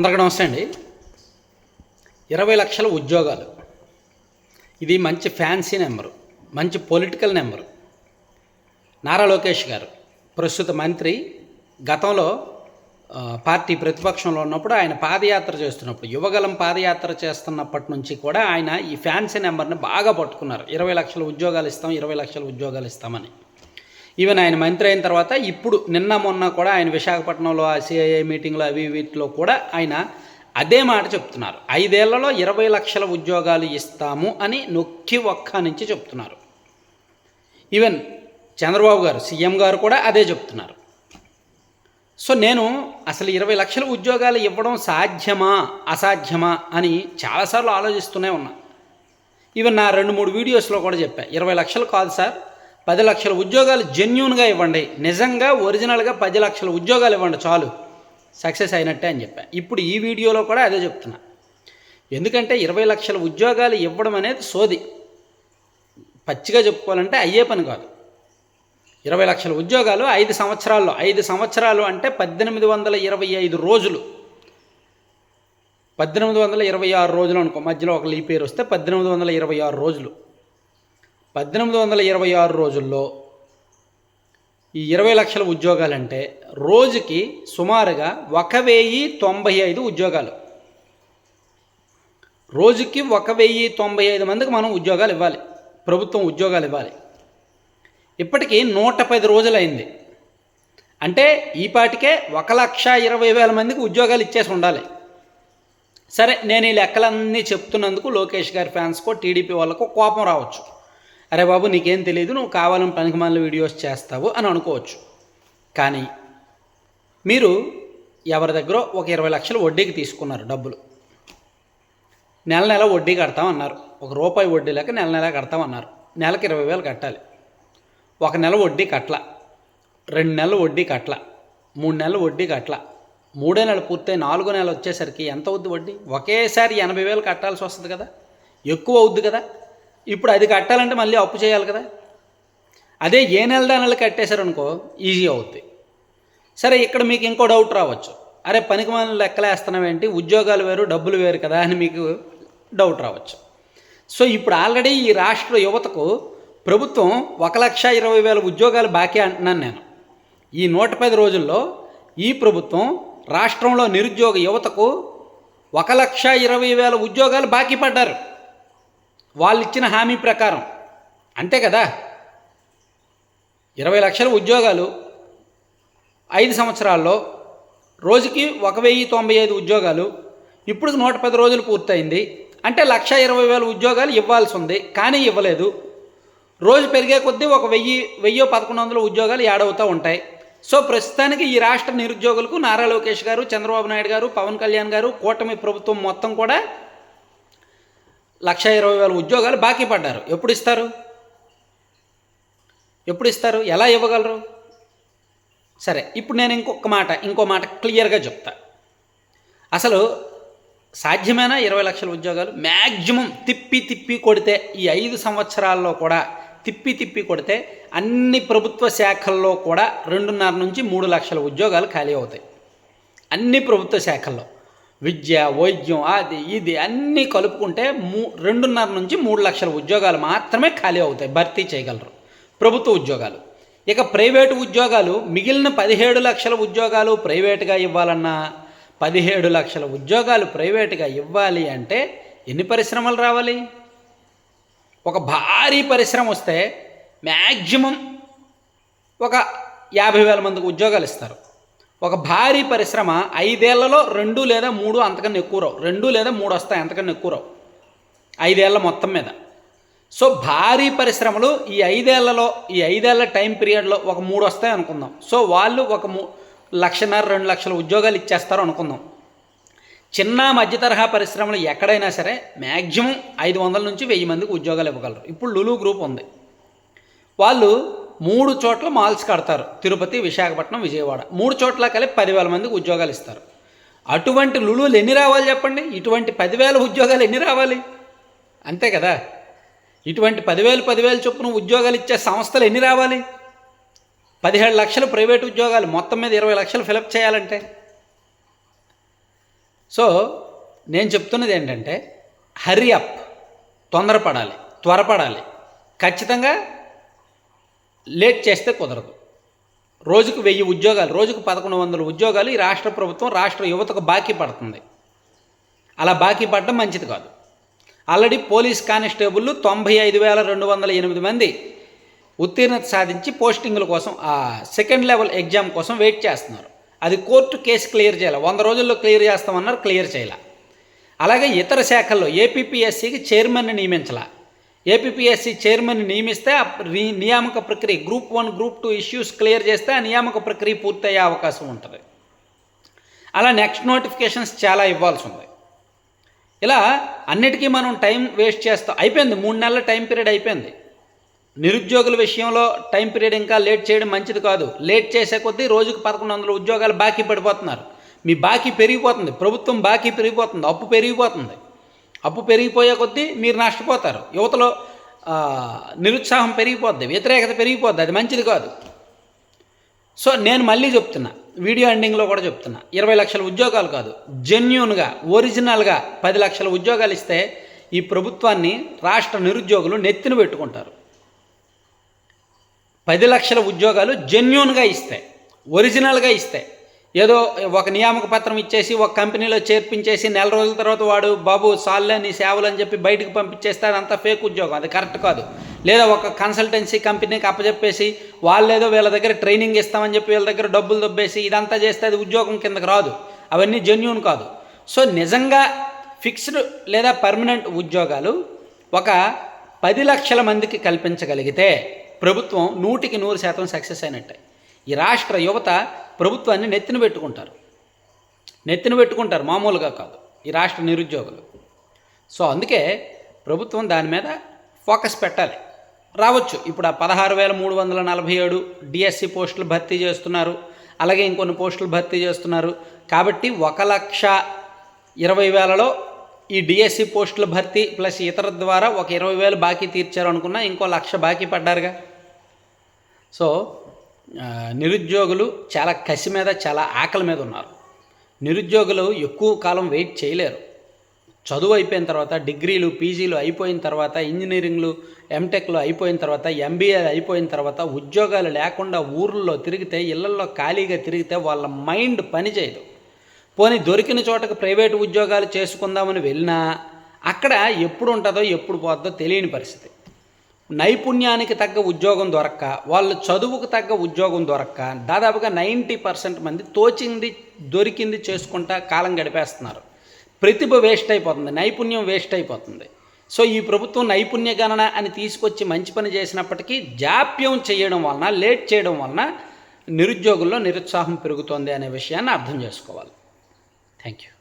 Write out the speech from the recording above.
అందరికీ నమస్తే అండి ఇరవై లక్షల ఉద్యోగాలు. ఇది మంచి ఫ్యాన్సీ నెంబరు మంచి పొలిటికల్ నెంబరు. నారా లోకేష్ గారు ప్రస్తుత మంత్రి గతంలో పార్టీ ప్రతిపక్షంలో ఉన్నప్పుడు ఆయన పాదయాత్ర చేస్తున్నప్పుడు యువగలం పాదయాత్ర చేస్తున్నప్పటి నుంచి కూడా ఆయన ఈ ఫ్యాన్సీ నెంబర్ని బాగా పట్టుకున్నారు. ఇరవై లక్షల ఉద్యోగాలు ఇస్తాం ఇరవై లక్షల ఉద్యోగాలు ఇస్తామని. ఈవెన్ ఆయన మంత్రి అయిన తర్వాత ఇప్పుడు నిన్న మొన్న కూడా ఆయన విశాఖపట్నంలో ఆ సిఐఏ మీటింగ్లో అవి వీటిలో కూడా ఆయన అదే మాట చెప్తున్నారు. ఐదేళ్ళలో ఇరవై లక్షల ఉద్యోగాలు ఇస్తాము అని నొక్కి ఒక్క నుంచి చెప్తున్నారు. ఈవెన్ చంద్రబాబు గారు సీఎం గారు కూడా అదే చెప్తున్నారు. సో నేను అసలు ఇరవై లక్షల ఉద్యోగాలు ఇవ్వడం సాధ్యమా అసాధ్యమా అని చాలాసార్లు ఆలోచిస్తూనే ఉన్నా. ఈవెన్ నా రెండు మూడు వీడియోస్లో కూడా చెప్పా. ఇరవై లక్షలు కాదు సార్ పది లక్షల ఉద్యోగాలు జెన్యున్గా ఇవ్వండి. నిజంగా ఒరిజినల్గా పది లక్షల ఉద్యోగాలు ఇవ్వండి చాలు. సక్సెస్ అయినట్టే అని చెప్పాను ఇప్పుడు ఈ వీడియోలో కూడా అదే చెప్తున్నా. ఎందుకంటే ఇరవై లక్షల ఉద్యోగాలు ఇవ్వడం అనేది సోది. పచ్చిగా చెప్పుకోవాలంటే అయ్యే పని కాదు. ఇరవై లక్షల ఉద్యోగాలు ఐదు సంవత్సరాల్లో. ఐదు సంవత్సరాలు అంటే పద్దెనిమిది వందల ఇరవై ఐదు రోజులు. పద్దెనిమిది వందల ఇరవై ఆరు రోజులు అనుకో. మధ్యలో ఒక లీ పేరు వస్తే పద్దెనిమిది వందల ఇరవై ఆరు రోజులు. పద్దెనిమిది వందల ఇరవై ఆరు రోజుల్లో ఈ ఇరవై లక్షల ఉద్యోగాలంటే రోజుకి సుమారుగా ఒక వెయ్యి తొంభై ఐదు ఉద్యోగాలు. రోజుకి ఒక వెయ్యి తొంభై ఐదు మందికి మనం ఉద్యోగాలు ఇవ్వాలి. ప్రభుత్వం ఉద్యోగాలు ఇవ్వాలి. ఇప్పటికీ నూట పది రోజులైంది. అంటే ఈపాటికే ఒక లక్ష ఇరవై వేల మందికి ఉద్యోగాలు ఇచ్చేసి ఉండాలి. సరే నేను ఈ లెక్కలన్నీ చెప్తున్నందుకు లోకేష్ గారి ఫ్యాన్స్కో టీడీపీ వాళ్ళకో కోపం రావచ్చు. అరే బాబు నీకేం తెలియదు నువ్వు కావాలని పనికిమాల వీడియోస్ చేస్తావు అని అనుకోవచ్చు. కానీ మీరు ఎవరి దగ్గర ఒక ఇరవై లక్షలు వడ్డీకి తీసుకున్నారు డబ్బులు. నెల నెల వడ్డీ కడతామన్నారు ఒక రూపాయి వడ్డీ లెక్క నెల నెల కడతామన్నారు నెలకి ఇరవై వేలు కట్టాలి. ఒక నెల వడ్డీ కట్ల రెండు నెలలు వడ్డీ కట్ల మూడు నెలలు వడ్డీ కట్ల మూడో నెల పూర్తయి నాలుగో నెల వచ్చేసరికి ఎంత అవుద్ది వడ్డీ? ఒకేసారి ఎనభై వేలు కట్టాల్సి వస్తుంది కదా? ఎక్కువ అవుద్ది కదా? ఇప్పుడు అది కట్టాలంటే మళ్ళీ అప్పు చేయాలి కదా. అదే ఏ నెలదా నెల కట్టేశారనుకో ఈజీ అవుద్ది. సరే ఇక్కడ మీకు ఇంకో డౌట్ రావచ్చు. అరే పనికి మనం లెక్కలేస్తున్నామేంటి ఉద్యోగాలు వేరు డబ్బులు వేరు కదా అని మీకు డౌట్ రావచ్చు. సో ఇప్పుడు ఆల్రెడీ ఈ రాష్ట్ర యువతకు ప్రభుత్వం ఒక లక్ష ఇరవై వేల ఉద్యోగాలు బాకీ అంటున్నాను నేను. ఈ నూట పది రోజుల్లో ఈ ప్రభుత్వం రాష్ట్రంలో నిరుద్యోగ యువతకు ఒక లక్ష ఇరవై వేల ఉద్యోగాలు బాకీ పడ్డారు. వాళ్ళు ఇచ్చిన హామీ ప్రకారం. అంతే కదా? ఇరవై లక్షల ఉద్యోగాలు ఐదు సంవత్సరాల్లో రోజుకి ఒక వెయ్యి తొంభై ఐదు ఉద్యోగాలు ఇప్పుడు నూట పది రోజులు పూర్తయింది. అంటే లక్ష ఇరవై వేల ఉద్యోగాలు ఇవ్వాల్సి ఉంది కానీ ఇవ్వలేదు. రోజు పెరిగే కొద్దీ ఒక వెయ్యి వెయ్యో పదకొండు వందల ఉద్యోగాలు యాడవుతూ ఉంటాయి. సో ప్రస్తుతానికి ఈ రాష్ట్ర నిరుద్యోగులకు నారా లోకేష్ గారు చంద్రబాబు నాయుడు గారు పవన్ కళ్యాణ్ గారు కూటమి ప్రభుత్వం మొత్తం కూడా లక్ష ఇరవై వేల ఉద్యోగాలు బాకీ పడ్డారు. ఎప్పుడు ఇస్తారు? ఎప్పుడు ఇస్తారు? ఎలా ఇవ్వగలరు? సరే ఇప్పుడు నేను ఇంకొక మాట ఇంకో మాట క్లియర్గా చెప్తా. అసలు సాధ్యమైన ఇరవై లక్షల ఉద్యోగాలు మ్యాక్సిమం తిప్పి తిప్పి కొడితే ఈ ఐదు సంవత్సరాల్లో కూడా తిప్పి తిప్పి కొడితే అన్ని ప్రభుత్వ శాఖల్లో కూడా రెండున్నర నుంచి మూడు లక్షల ఉద్యోగాలు ఖాళీ అవుతాయి. అన్ని ప్రభుత్వ శాఖల్లో. విద్య వైద్యం అది ఇది అన్నీ కలుపుకుంటే మూ రెండున్నర నుంచి మూడు లక్షల ఉద్యోగాలు మాత్రమే ఖాళీ అవుతాయి భర్తీ చేయగలరు. ప్రభుత్వ ఉద్యోగాలు. ఇక ప్రైవేటు ఉద్యోగాలు మిగిలిన పదిహేడు లక్షల ఉద్యోగాలు ప్రైవేటుగా ఇవ్వాలన్నా పదిహేడు లక్షల ఉద్యోగాలు ప్రైవేటుగా ఇవ్వాలి అంటే ఎన్ని పరిశ్రమలు రావాలి? ఒక భారీ పరిశ్రమ వస్తే మ్యాక్సిమం ఒక యాభై వేల మందికి ఉద్యోగాలు ఇస్తారు. ఒక భారీ పరిశ్రమ ఐదేళ్ళలో రెండు లేదా మూడు అంతకన్నా ఎక్కువ రావు. రెండు లేదా మూడు వస్తాయి అంతకన్నా ఎక్కువ రావు. ఐదేళ్ళ మొత్తం మీద. సో భారీ పరిశ్రమలు ఈ ఐదేళ్ళలో ఈ ఐదేళ్ళ టైం పీరియడ్లో ఒక మూడు వస్తాయి అనుకుందాం. సో వాళ్ళు ఒక మూ లక్షన్నర రెండు లక్షల ఉద్యోగాలు ఇచ్చేస్తారు అనుకుందాం. చిన్న మధ్య తరహా పరిశ్రమలు ఎక్కడైనా సరే మ్యాక్సిమం ఐదు వందల నుంచి వెయ్యి మందికి ఉద్యోగాలు ఇవ్వగలరు. ఇప్పుడు లులు గ్రూప్ ఉంది. వాళ్ళు మూడు చోట్ల మాల్స్ కడతారు. తిరుపతి విశాఖపట్నం విజయవాడ. మూడు చోట్ల కలిపి పదివేల మందికి ఉద్యోగాలు ఇస్తారు. అటువంటి లులులు ఎన్ని రావాలి చెప్పండి? ఇటువంటి పదివేల ఉద్యోగాలు ఎన్ని రావాలి? అంతే కదా? ఇటువంటి పదివేలు పదివేలు చొప్పున ఉద్యోగాలు ఇచ్చే సంస్థలు ఎన్ని రావాలి? పదిహేడు లక్షలు ప్రైవేట్ ఉద్యోగాలు మొత్తం మీద ఇరవై లక్షలు ఫిలప్ చేయాలంటే. సో నేను చెప్తున్నది ఏంటంటే హరి అప్ తొందరపడాలి. త్వరపడాలి. ఖచ్చితంగా లేట్ చేస్తే కుదరదు. రోజుకు వెయ్యి ఉద్యోగాలు రోజుకు పదకొండు వందల ఉద్యోగాలు ఈ రాష్ట్ర ప్రభుత్వం రాష్ట్ర యువతకు బాకీ పడుతుంది. అలా బాకీ పడడం మంచిది కాదు. ఆల్రెడీ పోలీస్ కానిస్టేబుల్ తొంభై ఐదు వేల రెండు వందల ఎనిమిది మంది ఉత్తీర్ణత సాధించి పోస్టింగుల కోసం ఆ సెకండ్ లెవెల్ ఎగ్జామ్ కోసం వెయిట్ చేస్తున్నారు. అది కోర్టు కేసు క్లియర్ చేయాలి. వంద రోజుల్లో క్లియర్ చేస్తామన్నారు క్లియర్ చేయాలి. అలాగే ఇతర శాఖల్లో ఏపీపీఎస్సీకి చైర్మన్ని నియమించాల. ఏపీఎస్సి చైర్మన్ నియమిస్తే ఆ నియామక ప్రక్రియ group one group two issues clear చేస్తే ఆ నియామక ప్రక్రియ పూర్తయ్యే అవకాశం ఉంటుంది. అలా నెక్స్ట్ నోటిఫికేషన్స్ చాలా ఇవ్వాల్సి ఉంది ఇలా అన్నిటికీ మనం టైం వేస్ట్ చేస్తాం అయిపోయింది మూడు నెలల టైం పీరియడ్ అయిపోయింది. నిరుద్యోగుల విషయంలో టైం పీరియడ్ ఇంకా లేట్ చేయడం మంచిది కాదు. లేట్ చేసే కొద్దీ రోజుకు పదకొండు వందల ఉద్యోగాలు బాకీ పడిపోతున్నారు. మీ బాకీ పెరిగిపోతుంది ప్రభుత్వం బాకీ పెరిగిపోతుంది అప్పు పెరిగిపోతుంది. అప్పు పెరిగిపోయే కొద్దీ మీరు నష్టపోతారు. యువతలో నిరుత్సాహం పెరిగిపోద్ది వ్యతిరేకత పెరిగిపోద్ది అది మంచిది కాదు. సో నేను మళ్ళీ చెప్తున్నా వీడియో ఎండింగ్లో కూడా చెప్తున్నా ఇరవై లక్షల ఉద్యోగాలు కాదు జెన్యున్గా ఒరిజినల్గా పది లక్షల ఉద్యోగాలు ఇస్తే ఈ ప్రభుత్వాన్ని రాష్ట్ర నిరుద్యోగులు నెత్తిన పెట్టుకుంటారు. పది లక్షల ఉద్యోగాలు జెన్యున్గా ఇస్తాయి ఒరిజినల్గా ఇస్తాయి ఏదో ఒక నియామక పత్రం ఇచ్చేసి ఒక కంపెనీలో చేర్పించేసి నెల రోజుల తర్వాత వాడు బాబు సాల్లే నీ సేవలు అని చెప్పి బయటకు పంపించేస్తే అదంతా ఫేక్ ఉద్యోగం. అది కరెక్ట్ కాదు. లేదా ఒక కన్సల్టెన్సీ కంపెనీకి అప్పచెప్పేసి వాళ్ళేదో వీళ్ళ దగ్గర ట్రైనింగ్ ఇస్తామని చెప్పి వీళ్ళ దగ్గర డబ్బులు దొబ్బేసి ఇదంతా చేస్తే అది ఉద్యోగం కిందకి రాదు. అవన్నీ జెన్యున్ కాదు. సో నిజంగా ఫిక్స్డ్ లేదా పర్మనెంట్ ఉద్యోగాలు ఒక పది లక్షల మందికి కల్పించగలిగితే ప్రభుత్వం నూటికి నూరు శాతం సక్సెస్ అయినట్టే. ఈ రాష్ట్ర యువత ప్రభుత్వాన్ని నెత్తిన పెట్టుకుంటారు. నెత్తిన పెట్టుకుంటారు మామూలుగా కాదు ఈ రాష్ట్ర నిరుద్యోగులు. సో అందుకే ప్రభుత్వం దాని మీద ఫోకస్ పెట్టాలి. రావచ్చు ఇప్పుడు ఆ పదహారు వేల మూడు వందల నలభై ఏడు డిఎస్సి పోస్టులు భర్తీ చేస్తున్నారు అలాగే ఇంకొన్ని పోస్టులు భర్తీ చేస్తున్నారు. కాబట్టి ఒక లక్ష ఇరవై వేలలో ఈ డిఎస్సి పోస్టుల భర్తీ ప్లస్ ఇతర ద్వారా ఒక ఇరవై వేలు బాకీ తీర్చారు అనుకున్నా ఇంకో లక్ష బాకీ పడ్డారుగా. సో నిరుద్యోగులు చాలా కసి మీద చాలా ఆకలి మీద ఉన్నారు. నిరుద్యోగులు ఎక్కువ కాలం వెయిట్ చేయలేరు. చదువు అయిపోయిన తర్వాత డిగ్రీలు పీజీలు అయిపోయిన తర్వాత ఇంజనీరింగ్లు ఎంటెక్లు అయిపోయిన తర్వాత ఎంబీఏ అయిపోయిన తర్వాత ఉద్యోగాలు లేకుండా ఊర్లలో తిరిగితే ఇళ్ళల్లో ఖాళీగా తిరిగితే వాళ్ళ మైండ్ పనిచేయదు పోనీ దొరికిన చోటకు ప్రైవేటు ఉద్యోగాలు చేసుకుందామని వెళ్ళినా అక్కడ ఎప్పుడు ఉంటుందో ఎప్పుడు పోద్దో తెలియని పరిస్థితి. నైపుణ్యానికి తగ్గ ఉద్యోగం దొరక్క వాళ్ళ చదువుకు తగ్గ ఉద్యోగం దొరక్క దాదాపుగా నైంటీ పర్సెంట్ మంది తోచింది దొరికింది చేసుకుంటా కాలం గడిపేస్తున్నారు. ప్రతిభ వేస్ట్ అయిపోతుంది నైపుణ్యం వేస్ట్ అయిపోతుంది. సో ఈ ప్రభుత్వం నైపుణ్య గణన అని తీసుకొచ్చి మంచి పని చేసినప్పటికీ జాప్యం చేయడం వలన లేట్ చేయడం వలన నిరుద్యోగుల్లో నిరుత్సాహం పెరుగుతోంది అనే విషయాన్ని అర్థం చేసుకోవాలి. Thank you